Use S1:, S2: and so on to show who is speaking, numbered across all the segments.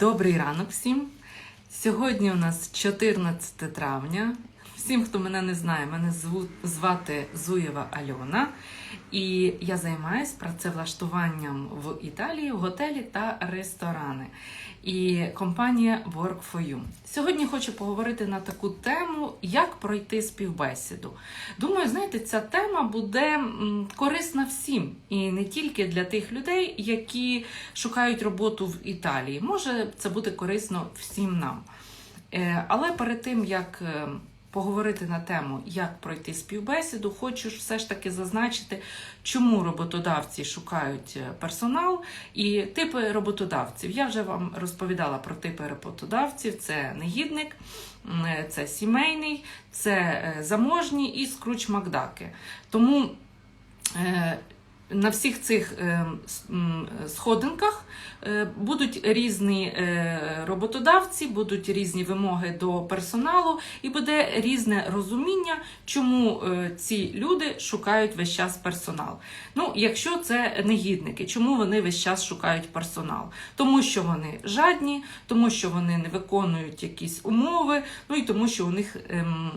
S1: Добрий ранок всім. Сьогодні у нас 14 травня. Всім, хто мене не знає, мене звати Зуєва Альона, і я займаюся працевлаштуванням в Італії в готелі та ресторани. І компанія Work for You. Сьогодні хочу поговорити на таку тему, як пройти співбесіду. Думаю, знаєте, ця тема буде корисна всім, і не тільки для тих людей, які шукають роботу в Італії. Може, це буде корисно всім нам. Е, Але перед тим як е, поговорити на тему, як пройти співбесіду, хочу все ж таки зазначити, чому роботодавці шукають е, персонал і типи роботодавців. Я вже вам розповідала про типи роботодавців: це негідник, е, це сімейний, це е, заможні і скруч Макдаки. Тому на всіх цих е, сходинках е, будуть різні е, роботодавці, будуть різні вимоги до персоналу, і буде різне розуміння, чому ці люди шукають весь час персонал. Ну, якщо це негідники, чому вони весь час шукають персонал? Тому що вони жадні, тому що вони не виконують якісь умови, ну і тому, що у них ем,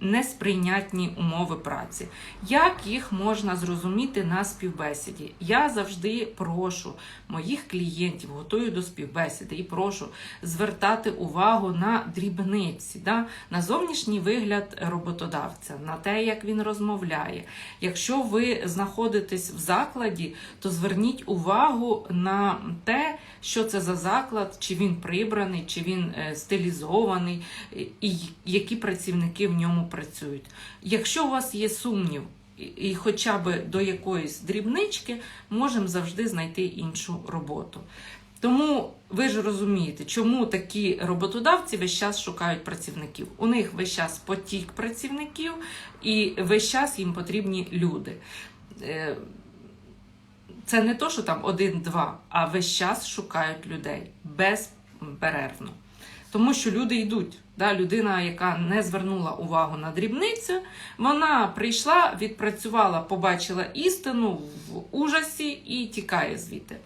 S1: несприйнятні умови праці. Як їх можна зрозуміти на співбесіді? Я завжди прошу моїх клієнтів, готую до співбесіди і прошу звертати увагу на дрібниці, да? на зовнішній вигляд роботодавця, на те, як він розмовляє. Якщо ви знаходитесь в закладі, то зверніть увагу на те, що це за заклад, чи він прибраний, чи він е, стилізований, і- і які працівники в ньому працюють. Якщо у вас є сумнів, і- хоча б до якоїсь дрібнички, можемо завжди знайти іншу роботу. Тому ви ж розумієте, чому такі роботодавці весь час шукають працівників. У них весь час потік працівників, і весь час їм потрібні люди. Е, Це не то, що там один-два, а весь час шукають людей безперервно. Тому що люди йдуть. Да, людина, яка не звернула увагу на дрібницю, вона прийшла, відпрацювала, побачила істину в ужасі і тікає звідти.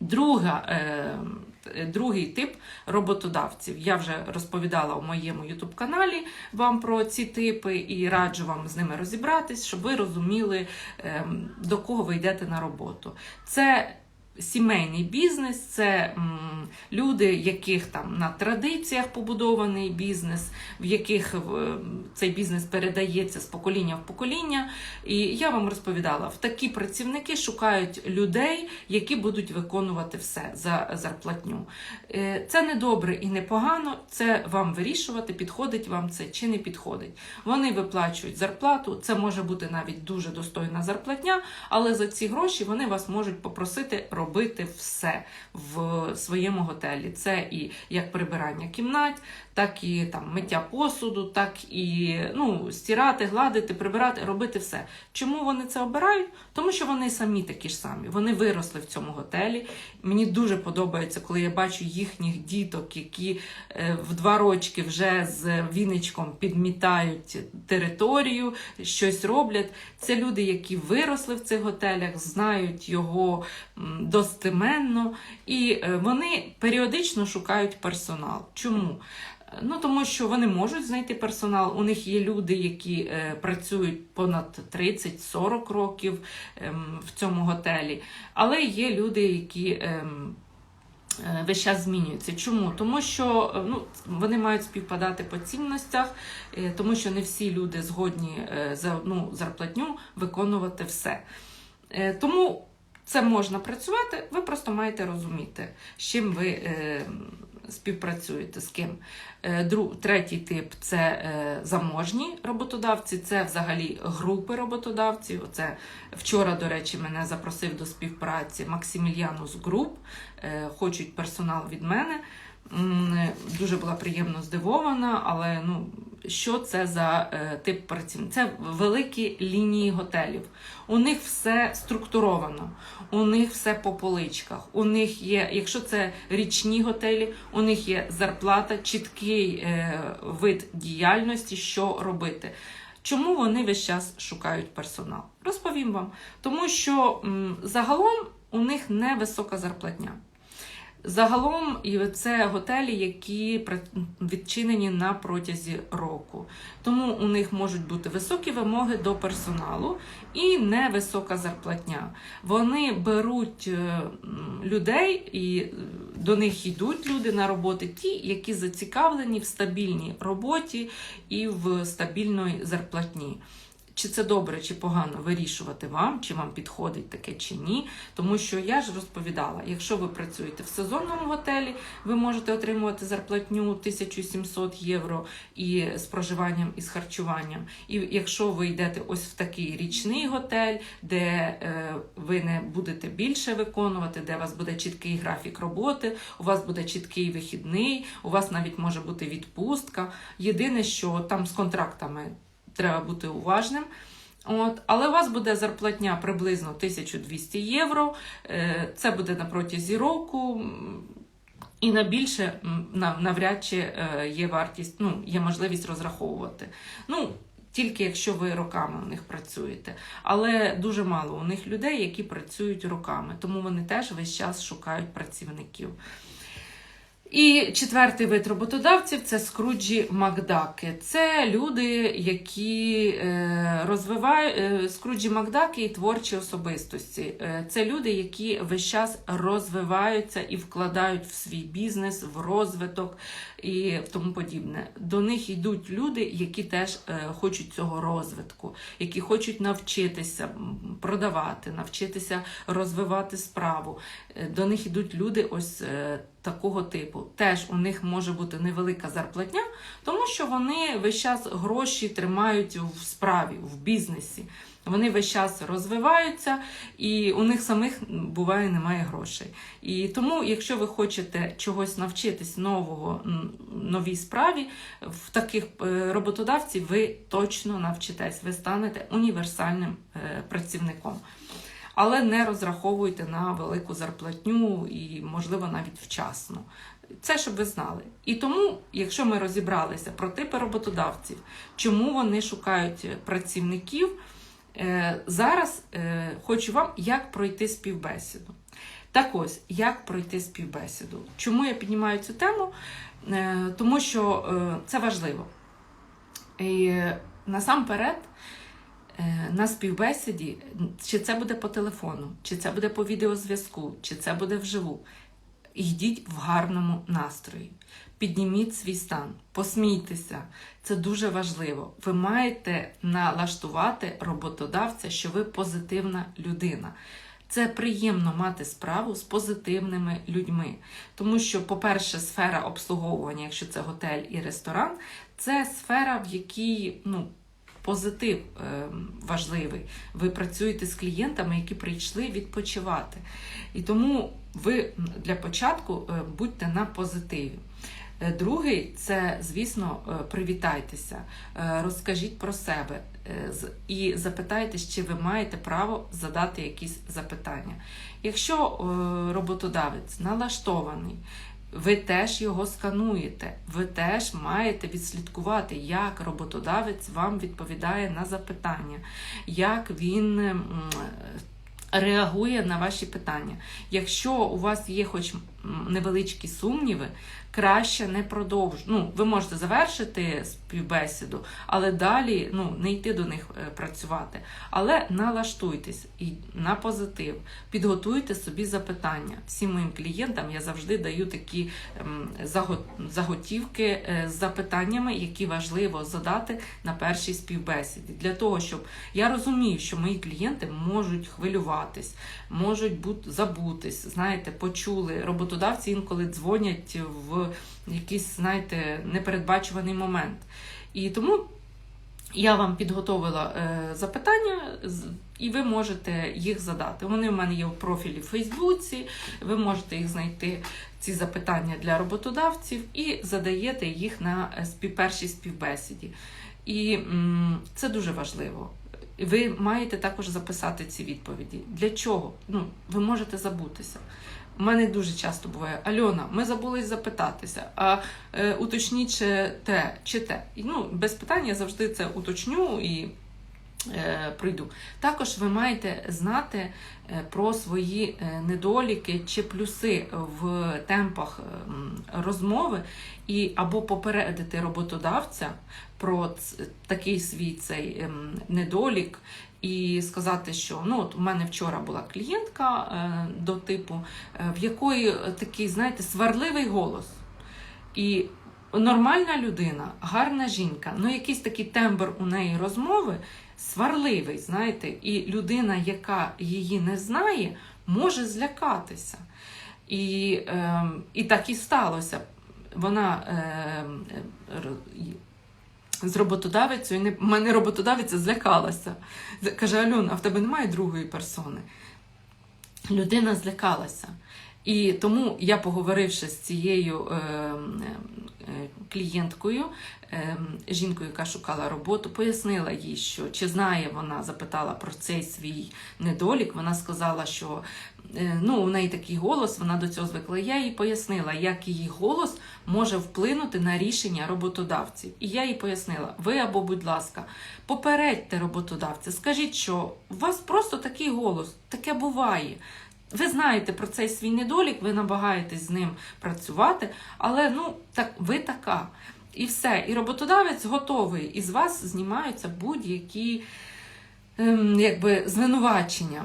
S1: Друга, е, другий тип роботодавців. Я вже розповідала у моєму ютуб-каналі вам про ці типи і раджу вам з ними розібратись, щоб ви розуміли, е, до кого ви йдете на роботу. Це сімейний бізнес, це м, люди, яких там на традиціях побудований бізнес, в яких е, цей бізнес передається з покоління в покоління. І я вам розповідала, в такі працівники шукають людей, які будуть виконувати все за зарплатню. Е, Це не добре і не погано, це вам вирішувати, підходить вам це чи не підходить. Вони виплачують зарплату, це може бути навіть дуже достойна зарплатня, але за ці гроші вони вас можуть попросити робити все в своєму готелі. Це і як прибирання кімнат, так і там миття посуду, так і ну, стирати, гладити, прибирати, робити все. Чому вони це обирають? Тому що вони самі такі ж самі. Вони виросли в цьому готелі. Мені дуже подобається, коли я бачу їхніх діток, які е, в два рочки вже з віничком підмітають територію, щось роблять. Це люди, які виросли в цих готелях, знають його м, достеменно, і е, вони періодично шукають персонал. Чому? Е, Ну, тому що вони можуть знайти персонал. У них є люди, які е, працюють понад 30-40 років ем, в цьому готелі. Але є люди, які ем, е, весь час змінюються. Чому? Тому що е, ну, вони мають співпадати по цінностях, е, тому що не всі люди згодні е, за одну зарплатню виконувати все. Е, Тому це можна працювати, ви просто маєте розуміти, з чим ви е, співпрацюєте, з ким. Е, дру, третій тип це е, заможні роботодавці, це взагалі групи роботодавців. Оце вчора, до речі, мене запросив до співпраці Максиміліанус Груп, е, хочуть персонал від мене. Дуже була приємно здивована, але ну, що це за е, тип працівників? Це великі лінії готелів. У них все структуровано, у них все по поличках. У них є, якщо це річні готелі, у них є зарплата, чіткий е, вид діяльності, що робити. Чому вони весь час шукають персонал? Розповім вам. Тому що м, загалом у них невисока зарплатня. Загалом, це готелі, які відчинені на протязі року. Тому у них можуть бути високі вимоги до персоналу і невисока зарплатня. Вони беруть е, людей і е, до них йдуть люди на роботи, ті, які зацікавлені в стабільній роботі і в стабільної зарплатні. Чи це добре, чи погано вирішувати вам, чи вам підходить таке чи ні. Тому що я ж розповідала, якщо ви працюєте в сезонному готелі, ви можете отримувати зарплатню 1700 євро і з проживанням і з харчуванням. І якщо ви йдете ось в такий річний готель, де е, ви не будете більше виконувати, де у вас буде чіткий графік роботи, у вас буде чіткий вихідний, у вас навіть може бути відпустка. Єдине, що там з контрактами треба бути уважним. От, але у вас буде зарплатня приблизно 1200 євро. Е, Це буде на протязі року. І на більше навряд чи е, є вартість, ну, є можливість розраховувати. Ну, тільки якщо ви роками у них працюєте. Але дуже мало у них людей, які працюють роками, тому вони теж весь час шукають працівників. І четвертий вид роботодавців це скруджі Макдаки. Це люди, які е, розвивають е, скруджі Макдаки і творчі особистості. Е, це люди, які весь час розвиваються і вкладають в свій бізнес, в розвиток і тому подібне. До них йдуть люди, які теж е, хочуть цього розвитку, які хочуть навчитися продавати, навчитися розвивати справу. Е, До них йдуть люди ось е, такого типу. Теж у них може бути невелика зарплатня, тому що вони весь час гроші тримають в справі, в бізнесі. Вони весь час розвиваються, і у них самих буває немає грошей. І тому, якщо ви хочете чогось навчитись нового, новій справі, в таких е, роботодавців ви точно навчитесь, ви станете універсальним е, працівником. Але не розраховуйте на велику зарплатню і, можливо, навіть вчасно. Це щоб ви знали. І тому, якщо ми розібралися про типи роботодавців, чому вони шукають працівників, зараз е, хочу вам як пройти співбесіду. Так ось, як пройти співбесіду. Чому я піднімаю цю тему? Е, Тому що е, це важливо. І насамперед, е, на співбесіді, чи це буде по телефону, чи це буде по відеозв'язку, чи це буде вживу. Йдіть в гарному настрої. Підніміть свій стан, посмійтеся. Це дуже важливо. Ви маєте налаштувати роботодавця, що ви позитивна людина. Це приємно мати справу з позитивними людьми. Тому що, по-перше, сфера обслуговування, якщо це готель і ресторан, це сфера, в якій ну, позитив е, важливий. Ви працюєте з клієнтами, які прийшли відпочивати. І тому ви для початку е, будьте на позитиві. Е, Другий це, звісно, е, привітайтеся, розкажіть про себе і запитайте, чи ви маєте право задати якісь запитання. Якщо роботодавець налаштований, ви теж його скануєте, ви теж маєте відслідкувати, як роботодавець вам відповідає на запитання, як він. Реагує на ваші питання. Якщо у вас є хоч невеличкі сумніви, краще не продовжуйте. Ну, ви можете завершити співбесіду, але далі ну, не йти до них е, працювати. Але налаштуйтесь і на позитив, підготуйте собі запитання. Всім моїм клієнтам я завжди даю такі ем, заготівки е, з запитаннями, які важливо задати на першій співбесіді. Для того, щоб я розумію, що мої клієнти можуть хвилюватись, можуть бути забутись, знаєте, почули. Роботодавці інколи дзвонять в якийсь, знаєте, непередбачуваний момент. І тому я вам підготовила е, запитання, і ви можете їх задати. Вони в мене є в профілі в Фейсбуці. Ви можете їх знайти, ці запитання для роботодавців, і задаєте їх на е, першій співбесіді. І це дуже важливо. Ви маєте також записати ці відповіді. Для чого? Ну, ви можете забутися. У мене дуже часто буває Альона, ми забули запитатися, а е, уточніть те, чи те. І, ну, без питань я завжди це уточню і е, пройду. Також ви маєте знати е, про свої е, недоліки чи плюси в темпах ем, розмови, і або попередити роботодавця про такий свій цей ем, недолік. І сказати, що ну от у мене вчора була клієнтка е, до типу, е, в якої такий, знаєте, сварливий голос. І нормальна людина, гарна жінка, ну якийсь такий тембр у неї розмови сварливий, знаєте, і людина, яка її не знає, може злякатися. І, е, і так і сталося. Вона е, з роботодавицею, не, мене роботодавиця злякалася. Каже: Альона, а в тебе немає другої персони? Людина злякалася. І тому я, поговоривши з цією е, е, клієнткою, е, жінкою, яка шукала роботу, пояснила їй, що чи знає вона, запитала про цей свій недолік. Вона сказала, що ну, у неї такий голос, вона до цього звикла. Я їй пояснила, як її голос може вплинути на рішення роботодавців. І я їй пояснила: ви або, будь ласка, попередьте роботодавця, скажіть, що у вас просто такий голос, таке буває. Ви знаєте про цей свій недолік, ви намагаєтесь з ним працювати, але ну так ви така. І все. І роботодавець готовий. І з вас знімаються будь-які ем, звинувачення.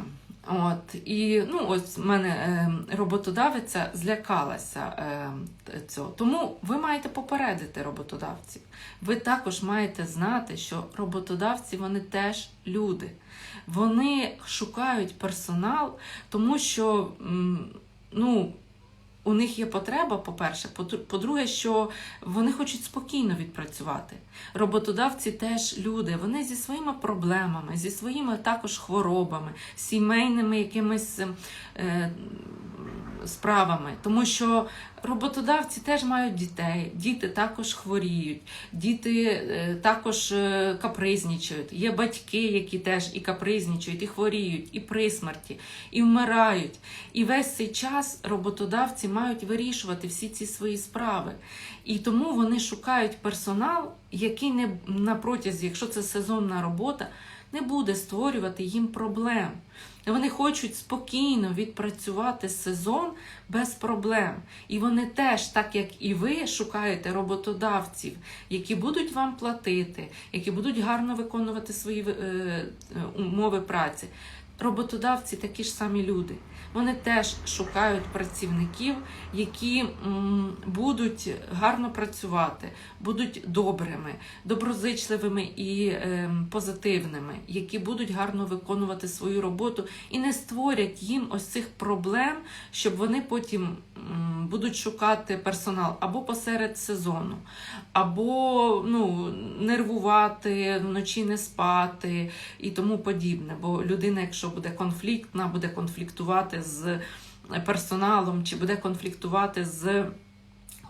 S1: От, і ну, ось в мене е, роботодавиця злякалася е, цього. Тому ви маєте попередити роботодавців. Ви також маєте знати, що роботодавці вони теж люди. Вони шукають персонал, тому що м, ну, у них є потреба, по-перше, По- по-друге, що вони хочуть спокійно відпрацювати. Роботодавці теж люди, вони зі своїми проблемами, зі своїми також хворобами, сімейними якимись е, справами. Тому що роботодавці теж мають дітей, діти також хворіють, діти е, також е, капризнічають. Є батьки, які теж і капризнічають, і хворіють, і при смерті, і вмирають. І весь цей час роботодавці мають вирішувати всі ці свої справи. І тому вони шукають персонал, який не на протязі, якщо це сезонна робота, не буде створювати їм проблем. Вони хочуть спокійно відпрацювати сезон без проблем. І вони теж, так як і ви, шукаєте роботодавців, які будуть вам платити, які будуть гарно виконувати свої е, е, умови праці. Роботодавці такі ж самі люди. Вони теж шукають працівників, які будуть гарно працювати, будуть добрими, доброзичливими і ем, позитивними, які будуть гарно виконувати свою роботу і не створять їм ось цих проблем, щоб вони потім будуть шукати персонал або посеред сезону, або ну, нервувати, вночі не спати і тому подібне. Бо людина, якщо буде конфліктна, буде конфліктувати з персоналом чи буде конфліктувати з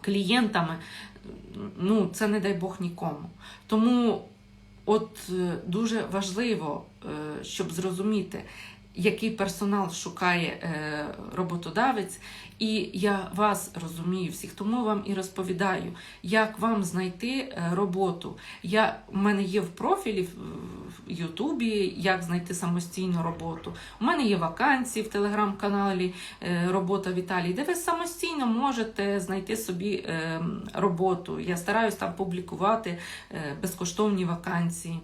S1: клієнтами, ну це не дай Бог нікому. Тому от е, дуже важливо, е, щоб зрозуміти, який персонал шукає е, роботодавець, і я вас розумію всіх, тому вам і розповідаю, як вам знайти е, роботу. Я, у мене є в профілі в Ютубі, як знайти самостійну роботу. У мене є вакансії в телеграм-каналі е, Робота в Італії, де ви самостійно можете знайти собі роботу. Я стараюсь там публікувати безкоштовні вакансії.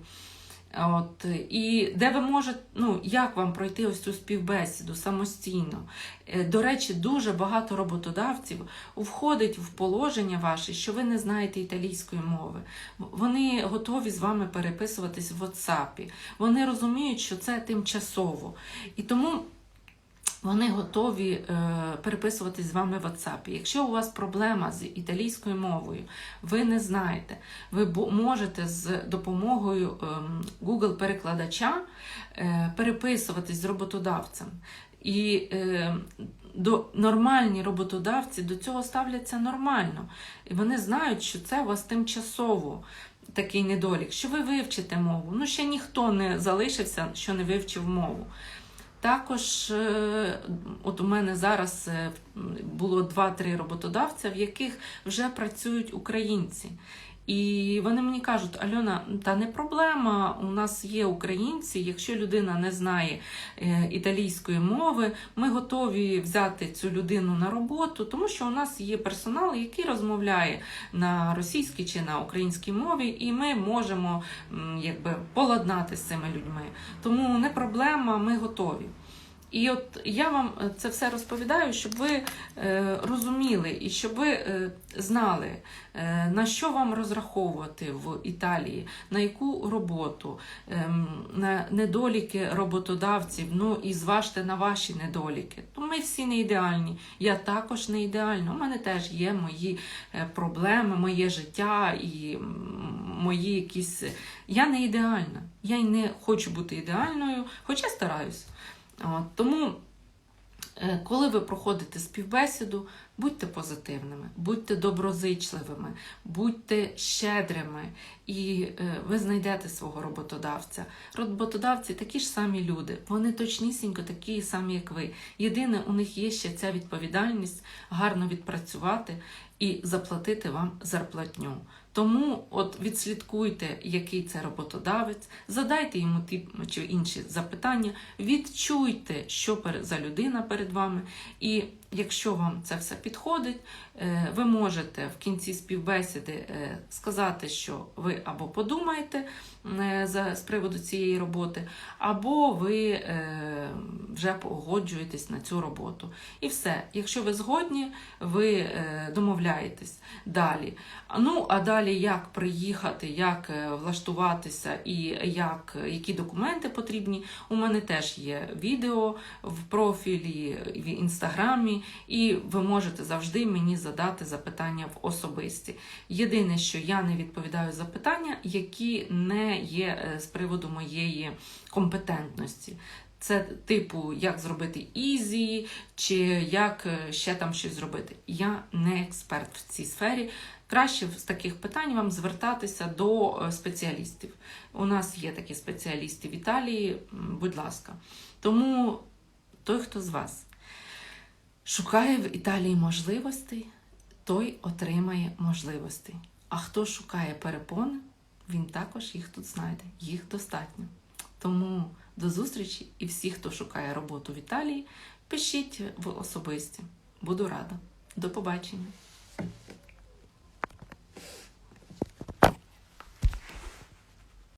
S1: От, і де ви можете, ну як вам пройти ось цю співбесіду самостійно? Е, До речі, дуже багато роботодавців входить в положення ваше, що ви не знаєте італійської мови. Вони готові з вами переписуватись в WhatsApp. Вони розуміють, що це тимчасово. І тому вони готові е, переписуватись з вами в WhatsApp. Якщо у вас проблема з італійською мовою, ви не знаєте, ви можете з допомогою ем, Google-перекладача е, переписуватись з роботодавцем. І е, до, нормальні роботодавці до цього ставляться нормально. І вони знають, що це у вас тимчасово такий недолік, що ви вивчите мову. Ну, ще ніхто не залишився, що не вивчив мову. Також, е, от у мене зараз е, було 2-3 роботодавця, в яких вже працюють українці. І вони мені кажуть, Альона, та не проблема. У нас є українці. Якщо людина не знає е, італійської мови, ми готові взяти цю людину на роботу, тому що у нас є персонал, який розмовляє на російській чи на українській мові, і ми можемо якби поладнати з цими людьми. Тому не проблема, ми готові. І от я вам е, це все розповідаю, щоб ви е, розуміли і щоб ви е, знали, на що вам розраховувати в Італії, на яку роботу, ем, на недоліки роботодавців. Ну і зважте на ваші недоліки. То ми всі не ідеальні. Я також не ідеальна. У мене теж є мої проблеми, моє життя і мої якісь. Я не ідеальна. Я й не хочу бути ідеальною, хоча стараюсь. Тому, е, коли ви проходите співбесіду, будьте позитивними, будьте доброзичливими, будьте щедрими, і е, ви знайдете свого роботодавця. Роботодавці такі ж самі люди, вони точнісінько такі самі, як ви. Єдине, у них є ще ця відповідальність гарно відпрацювати і заплатити вам зарплатню. Тому от відслідкуйте, який це роботодавець, задайте йому ті чи інші запитання, відчуйте, що за людина перед вами. І якщо вам це все підходить, е, ви можете в кінці співбесіди е, сказати, що ви або подумаєте з приводу цієї роботи, або ви е, вже погоджуєтесь на цю роботу. І все. Якщо ви згодні, ви е, домовляєтесь далі. Ну, а далі як приїхати, як е, влаштуватися і як, які документи потрібні. У мене теж є відео в профілі в інстаграмі, і ви можете завжди мені задати запитання в особисті. Єдине, що я не відповідаю запитання, які не є е, з приводу моєї компетентності. Це типу, як зробити ізі, чи як е, ще там щось зробити. Я не експерт в цій сфері. Краще з таких питань вам звертатися до е, спеціалістів. У нас є такі спеціалісти в Італії, будь ласка. Тому той, хто з вас шукає в Італії можливостей, той отримає можливості. А хто шукає перепони, він також їх тут знайде. Їх достатньо. Тому до зустрічі і всі, хто шукає роботу в Італії, пишіть в особисті. Буду рада. До побачення.